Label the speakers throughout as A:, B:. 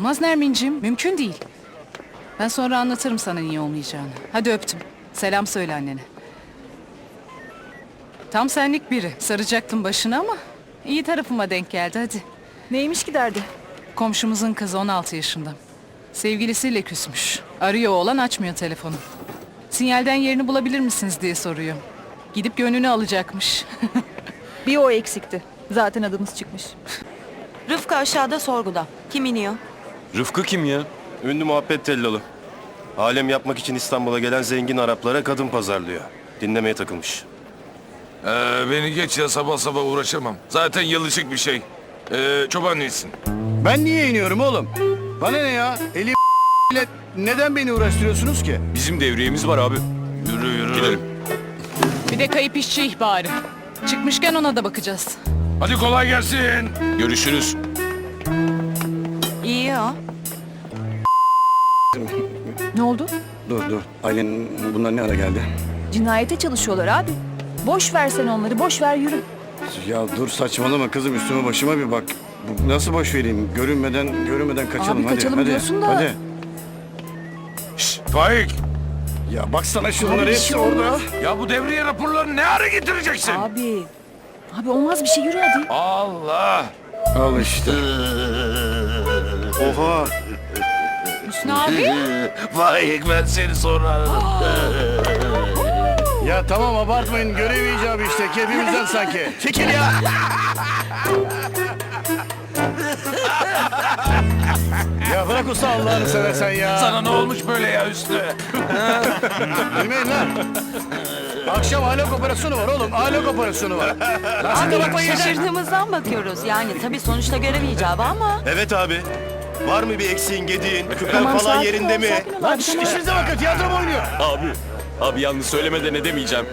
A: Olmaz Nermin'cim. Mümkün değil. Ben sonra anlatırım sana niye olmayacağını. Hadi öptüm. Selam söyle annene. Tam senlik biri. Saracaktım başına ama iyi tarafıma denk geldi hadi.
B: Neymiş ki derdi?
A: Komşumuzun kızı 16 yaşında. Sevgilisiyle küsmüş. Arıyor oğlan açmıyor telefonu. Sinyalden yerini bulabilir misiniz diye soruyor. Gidip gönlünü alacakmış.
B: Bir o eksikti. Zaten adımız çıkmış.
C: Rıfkı aşağıda sorguda. Kim iniyor?
D: Rıfkı kim ya?
E: Ünlü muhabbet tellalı. Alem yapmak için İstanbul'a gelen zengin Araplara kadın pazarlıyor. Dinlemeye takılmış.
F: Ee, beni geç ya sabah sabah uğraşamam. Zaten yalışık bir şey. Ee, çoban değilsin.
G: Ben niye iniyorum oğlum? Bana ne ya? Eli ile neden beni uğraştırıyorsunuz ki?
D: Bizim devriyemiz var abi.
F: Yürü yürü.
D: Gidelim.
A: Bir de kayıp işçi ihbarı. Çıkmışken ona da bakacağız.
F: Hadi kolay gelsin.
D: Görüşürüz.
B: Ne oldu?
G: Dur dur. Ailen bunlar ne ara geldi?
B: Cinayete çalışıyorlar abi. Boş ver sen onları, boş ver yürü.
G: Ya dur saçmalama kızım üstüme başıma bir bak. Bu Nasıl boş vereyim? Görünmeden görünmeden kaçalım
B: Abi
G: hadi.
B: kaçalım
G: hadi,
B: diyorsun da-
G: Hadi.
F: Şşt Faik.
G: Ya baksana
B: bir
G: hepsi
B: şey
G: orada.
F: Ya bu devriye raporlarını ne ara getireceksin?
B: Abi. Abi olmaz bir şey yürü hadi.
F: Allah.
G: Al işte. Oha.
A: Hüsnü abi.
F: Faik ben seni sonra ararım.
G: Ya tamam abartmayın. Görev icabı işte. Hepimizden sanki. Çekil ya. ya bırak usta Allah'ını seversen ya.
F: Sana ne olmuş böyle ya Üstü?
G: Bilmeyin lan. Akşam alok operasyonu var oğlum. Alok operasyonu var. Lan de yeter.
C: Şaşırdığımızdan bakıyoruz. Yani tabii sonuçta görev icabı ama.
E: Evet abi. Var mı bir eksiğin, gediğin, küpen
B: Tamam,
E: falan
B: sakin
E: yerinde mi?
B: sakin ol
G: Lan
B: abi,
G: şş,
B: tamam.
G: işinize bakın. Tiyatro mu oynuyor?
D: Abi. Abi yalnız söylemeden edemeyeceğim.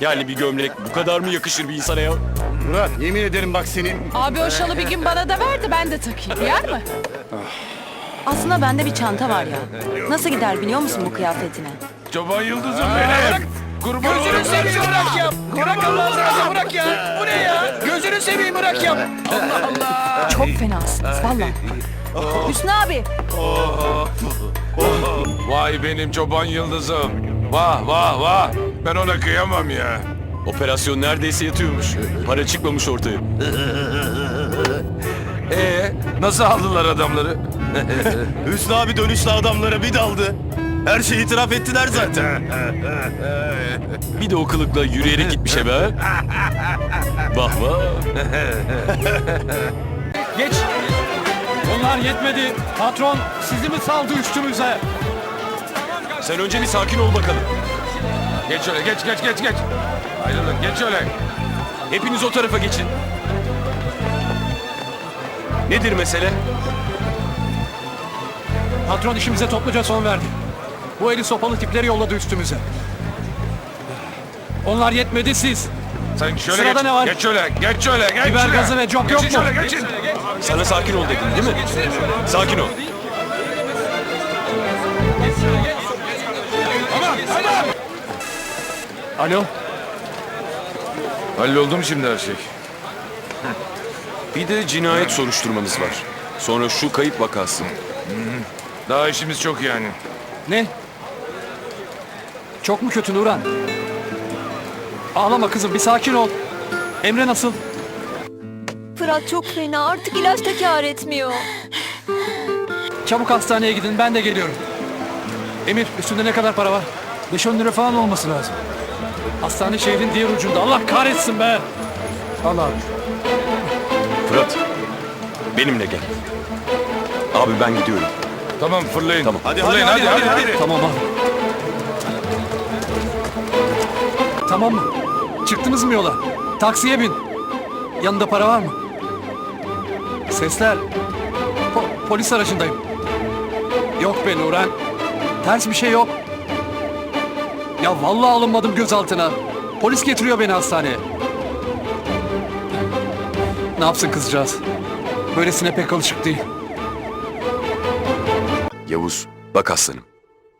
D: Yani bir gömlek bu kadar mı yakışır bir insana ya?
G: Murat yemin ederim bak senin.
A: Abi o şalı bir gün bana da ver de ben de takayım. Yer mi?
C: Aslında bende bir çanta var ya. Nasıl gider biliyor musun bu kıyafetine?
F: Çoban yıldızım benim. Kurban Gözünü seveyim bırak ya.
G: Bırak Allah'ını bırak ya. Bu ne ya? Gözünü seveyim bırak ya.
B: Çok fenasınız valla. Hüsnü abi.
F: Vay benim çoban yıldızım. Vah vah vah. Ben ona kıyamam ya.
D: Operasyon neredeyse yatıyormuş. Para çıkmamış ortaya.
F: Ee, nasıl aldılar adamları?
E: Hüsnü abi dönüşte adamlara bir daldı. Her şeyi itiraf ettiler zaten.
D: Bir de o kılıkla yürüyerek gitmiş eve. Vah vah.
H: Geç. Bunlar yetmedi. Patron sizi mi saldı üstümüze?
D: Sen önce bir sakin ol bakalım.
F: Geç öyle geç geç geç geç. Ayrılın geç öyle.
D: Hepiniz o tarafa geçin. Nedir mesele?
H: Patron işimize topluca son verdi. Bu eli sopalı tipleri yolladı üstümüze. Onlar yetmedi siz.
F: Sen şöyle
H: Sırada
F: geç.
H: ne var?
F: Geç şöyle geç şöyle geç
H: Biber
F: şöyle.
H: gazı ve cop
F: Geçin
H: yok mu?
F: şöyle geçin.
D: Sana sakin ol dedim değil mi? Sakin ol.
H: Alo.
F: Halloldu mu şimdi her şey?
D: Bir de cinayet soruşturmamız var. Sonra şu kayıp vakası.
F: Daha işimiz çok yani.
H: Ne? Çok mu kötü Nuran? Ağlama kızım bir sakin ol. Emre nasıl?
I: Fırat çok fena artık ilaç da kâr etmiyor.
H: Çabuk hastaneye gidin ben de geliyorum. Emir üstünde ne kadar para var? 5-10 lira falan olması lazım. Hastane şehrin diğer ucunda. Allah kahretsin be. Allah abi.
D: Fırat, benimle gel. Abi ben gidiyorum.
F: Tamam fırlayın.
D: Tamam.
E: Hadi,
F: fırlayın
E: hadi,
F: hadi
E: hadi,
F: hadi.
E: hadi.
H: Tamam abi. Tamam mı? Çıktınız mı yola? Taksiye bin. Yanında para var mı? Sesler. Po- polis aracındayım. Yok be Nuran. Ters bir şey yok. Ya vallahi alınmadım gözaltına. Polis getiriyor beni hastaneye. Ne yapsın kızcağız? Böylesine pek alışık değil.
D: Yavuz, bak aslanım.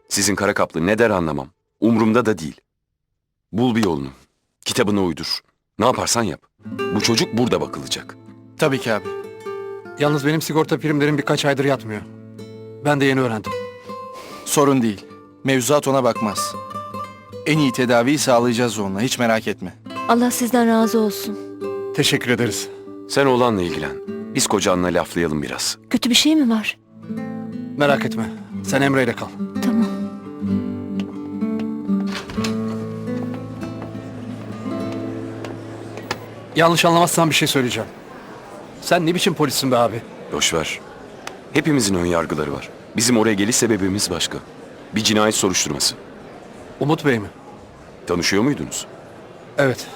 D: Sizin kara kaplı ne der anlamam. Umrumda da değil. Bul bir yolunu. Kitabını uydur. Ne yaparsan yap. Bu çocuk burada bakılacak.
G: Tabii ki abi.
H: Yalnız benim sigorta primlerim birkaç aydır yatmıyor. Ben de yeni öğrendim.
J: Sorun değil. Mevzuat ona bakmaz. En iyi tedaviyi sağlayacağız onunla. Hiç merak etme.
I: Allah sizden razı olsun.
H: Teşekkür ederiz.
D: Sen oğlanla ilgilen. Biz kocanla laflayalım biraz.
I: Kötü bir şey mi var?
H: Merak etme. Sen Emre ile kal.
I: Tamam.
H: Yanlış anlamazsan bir şey söyleyeceğim. Sen ne biçim polissin be abi?
D: Boş ver. Hepimizin ön yargıları var. Bizim oraya geliş sebebimiz başka. Bir cinayet soruşturması.
H: Umut Bey mi?
D: Tanışıyor muydunuz?
H: Evet.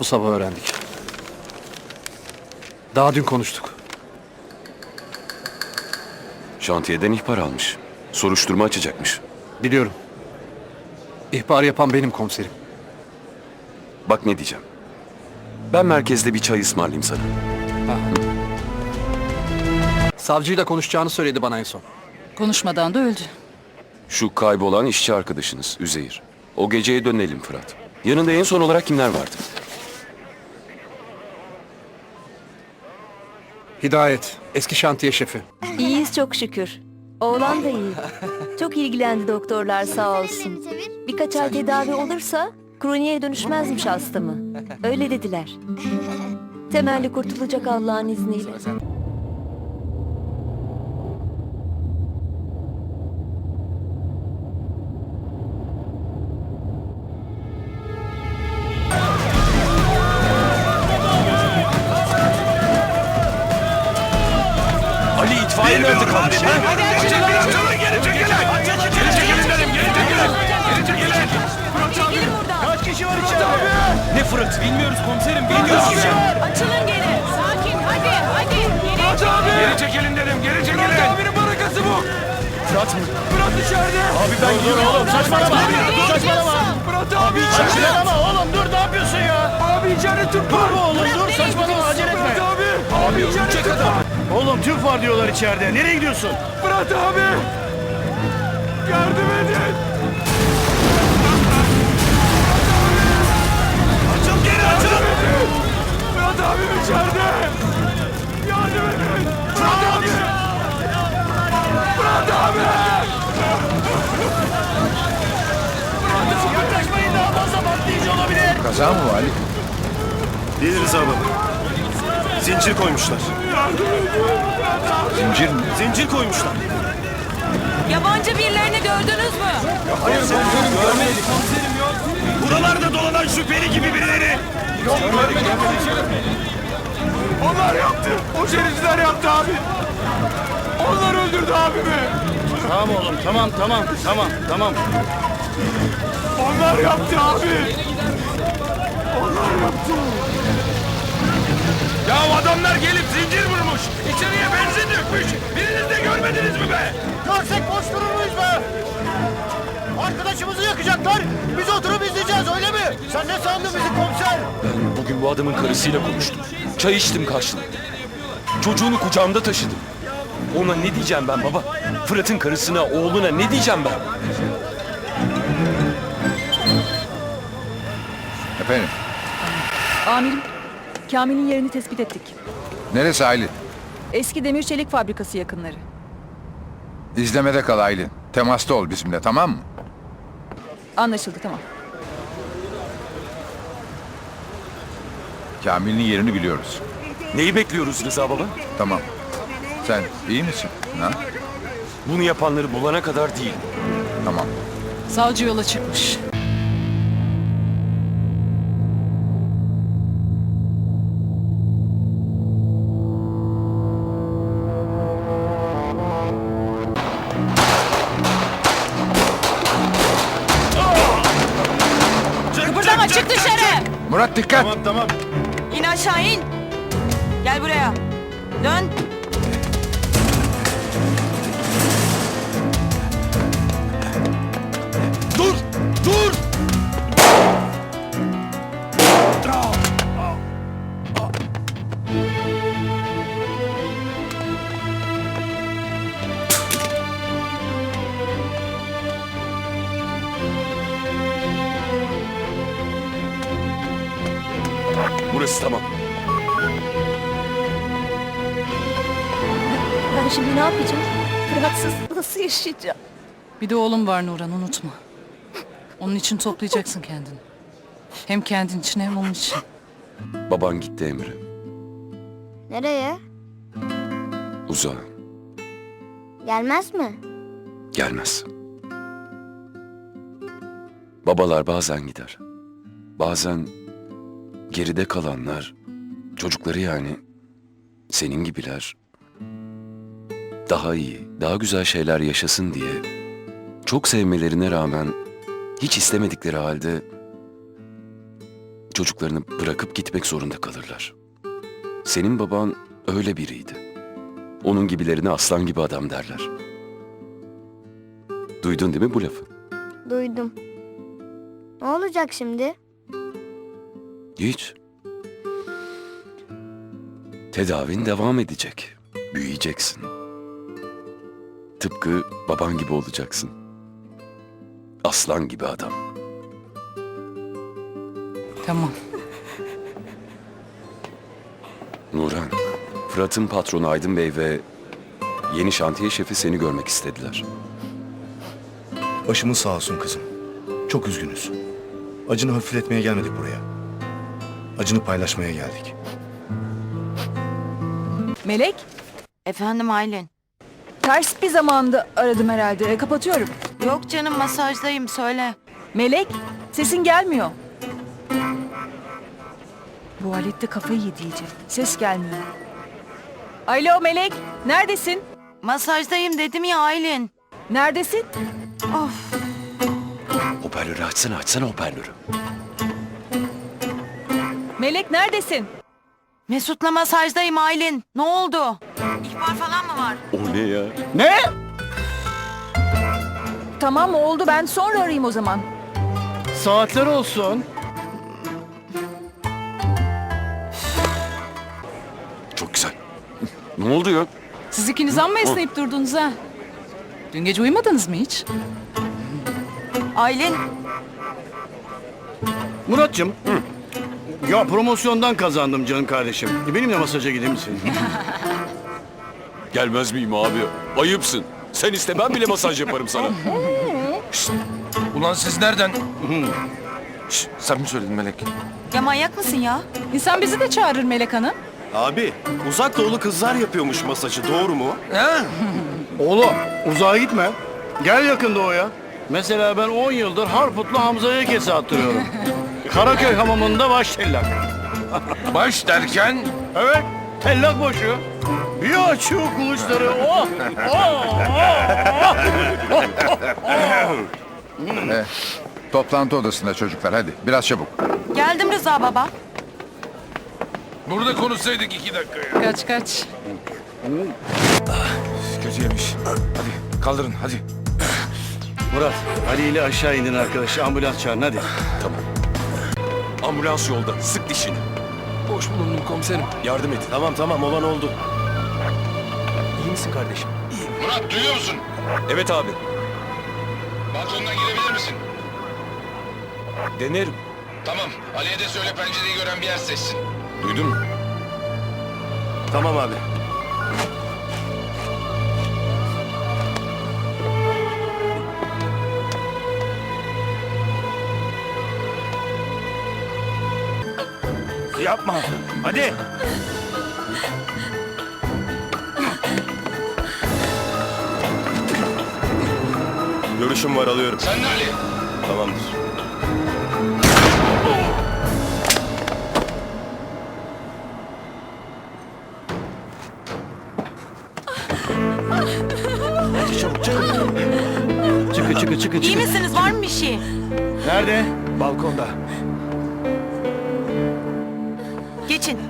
H: Bu sabah öğrendik. Daha dün konuştuk.
D: Şantiyeden ihbar almış. Soruşturma açacakmış.
H: Biliyorum. İhbar yapan benim komiserim.
D: Bak ne diyeceğim. Ben merkezde bir çay ısmarlayayım sana.
H: Savcıyla konuşacağını söyledi bana en son.
A: Konuşmadan da öldü.
D: Şu kaybolan işçi arkadaşınız Üzeyir. O geceye dönelim Fırat. Yanında en son olarak kimler vardı?
H: Hidayet, eski şantiye şefi.
I: İyiyiz çok şükür. Oğlan da iyi. Çok ilgilendi doktorlar sağ olsun. Birkaç ay tedavi olursa kroniğe dönüşmezmiş hastamı. Öyle dediler. Temelli kurtulacak Allah'ın izniyle.
E: Ne Fırat? Bilmiyoruz komiserim. Bilmiyoruz.
B: Açılın geri. Sakin hadi hadi. Geri.
F: Geri çekilin dedim. Geri çekilin. Murat abinin barakası bu.
E: Fırat mı?
F: Murat içeride.
G: Abi ben dur oğlum saçmalama. Saçmalama.
F: Murat abi içeride.
G: Saçmalama oğlum dur ne yapıyorsun ya?
F: Abi içeride Türk var.
G: Dur oğlum dur saçmalama acele etme.
F: Murat abi. Abi içeride Türk var.
G: Oğlum tüp var diyorlar içeride. Nereye gidiyorsun?
F: Murat abi. Yardım edin.
E: Koymuşlar.
J: Zincir mi?
E: Zincir koymuşlar.
B: Yabancı birilerini gördünüz mü?
E: Buralarda dolanan şüpheli gibi birileri.
F: Onlar yaptı. O şerifler yaptı abi. Onlar öldürdü abimi.
G: Tamam oğlum tamam tamam tamam tamam.
F: Onlar yaptı abi. Onlar yaptı. Ya adamlar gelip zincir vurmuş. İçeriye benzin dökmüş. Biriniz de görmediniz mi be?
G: Görsek boş durur muyuz be? Arkadaşımızı yakacaklar. Biz oturup izleyeceğiz öyle mi? Sen ne sandın bizi komiser?
D: Bugün bu adamın karısıyla konuştum. Çay içtim karşılıklı. Çocuğunu kucağımda taşıdım. Ona ne diyeceğim ben baba? Fırat'ın karısına, oğluna ne diyeceğim ben?
J: Efendim?
B: Amirim, Kamil'in yerini tespit ettik.
J: Neresi Aylin?
B: Eski demir çelik fabrikası yakınları.
J: İzlemede kal Aylin. Temasta ol bizimle tamam mı?
B: Anlaşıldı tamam.
J: Kamil'in yerini biliyoruz.
D: Neyi bekliyoruz Rıza baba?
J: Tamam. Sen iyi misin? Ha?
D: Bunu yapanları bulana kadar değil.
J: Tamam.
A: Savcı yola çıkmış.
J: Murat dikkat!
E: Tamam tamam.
C: İn aşağı in. Gel buraya. Dön.
E: Dur! Dur!
D: Burası
I: yapacağım? Fıratsız nasıl yaşayacağım?
A: Bir de oğlum var Nuran unutma. Onun için toplayacaksın kendini. Hem kendin için hem onun için.
D: Baban gitti Emre.
K: Nereye?
D: Uzağa.
K: Gelmez mi?
D: Gelmez. Babalar bazen gider. Bazen geride kalanlar, çocukları yani senin gibiler daha iyi, daha güzel şeyler yaşasın diye çok sevmelerine rağmen hiç istemedikleri halde çocuklarını bırakıp gitmek zorunda kalırlar. Senin baban öyle biriydi. Onun gibilerine aslan gibi adam derler. Duydun değil mi bu lafı?
K: Duydum. Ne olacak şimdi?
D: Hiç. Tedavin devam edecek. Büyüyeceksin. Tıpkı baban gibi olacaksın. Aslan gibi adam.
A: Tamam.
D: Nurhan, Fırat'ın patronu Aydın Bey ve yeni şantiye şefi seni görmek istediler.
L: Başımız sağ olsun kızım. Çok üzgünüz. Acını hafifletmeye gelmedik buraya. Acını paylaşmaya geldik.
B: Melek,
C: Efendim Aylin.
B: Ters bir zamanda aradım herhalde. E, kapatıyorum.
C: Yok canım masajdayım söyle.
B: Melek, sesin gelmiyor. Bu alette kafayı yedi iyice. Ses gelmiyor. Alo Melek, neredesin?
C: Masajdayım dedim ya Aylin.
B: Neredesin?
C: Of.
D: Hoparlörü açsana, açsana hoparlörü.
B: Melek neredesin?
C: Mesut'la masajdayım Aylin. Ne oldu? İhbar falan mı var?
D: O ne ya?
B: Ne? Tamam oldu ben sonra arayayım o zaman.
G: Saatler olsun.
D: Çok güzel. ne oldu ya?
A: Siz ikiniz amma esneyip durdunuz ha. Dün gece uyumadınız mı hiç?
C: Aylin
G: Muratcığım. Ya promosyondan kazandım canım kardeşim. E, Benimle masaja gider misin?
D: Gelmez miyim abi? Ayıpsın. Sen iste ben bile masaj yaparım sana.
F: Ulan siz nereden? Şşt, sen mi söyledin Melek?
C: ya manyak mısın ya?
A: İnsan bizi de çağırır Melek Hanım.
E: Abi uzak doğulu kızlar yapıyormuş masajı doğru mu?
F: Ha?
G: Oğlum uzağa gitme. Gel yakın doğuya. Mesela ben 10 yıldır Harputlu Hamza'ya kese attırıyorum. Karaköy hamamında baş tellak.
F: Baş derken
G: Evet, tellak başı. Bir açıyor kuluçları. Oh! Oh! oh!
M: Toplantı odasında çocuklar hadi biraz çabuk.
C: Geldim Rıza baba.
F: burada konuşsaydık iki dakika ya.
A: Kaç kaç.
F: Kötü yemiş. Hadi kaldırın hadi.
G: Murat, Ali ile aşağı indin arkadaş. Ambulans çağırın hadi.
D: Ambulans yolda. Sık dişini.
J: Boş bulundum komiserim.
D: Yardım et.
E: Tamam tamam olan oldu.
J: Misin kardeşim?
F: Murat duyuyor musun?
D: Evet abi.
F: Balkondan girebilir misin?
D: Denerim.
F: Tamam. Ali'ye de söyle pencereyi gören bir yer seçsin.
D: Duydun mu?
E: Tamam abi.
G: Yapma. Hadi.
E: Görüşüm var alıyorum.
F: Sen de Ali.
E: Tamamdır.
G: Çıkı çıkı çıkı
C: İyi
G: çıkı.
C: misiniz? Var mı bir şey?
G: Nerede?
J: Balkonda.
C: Geçin.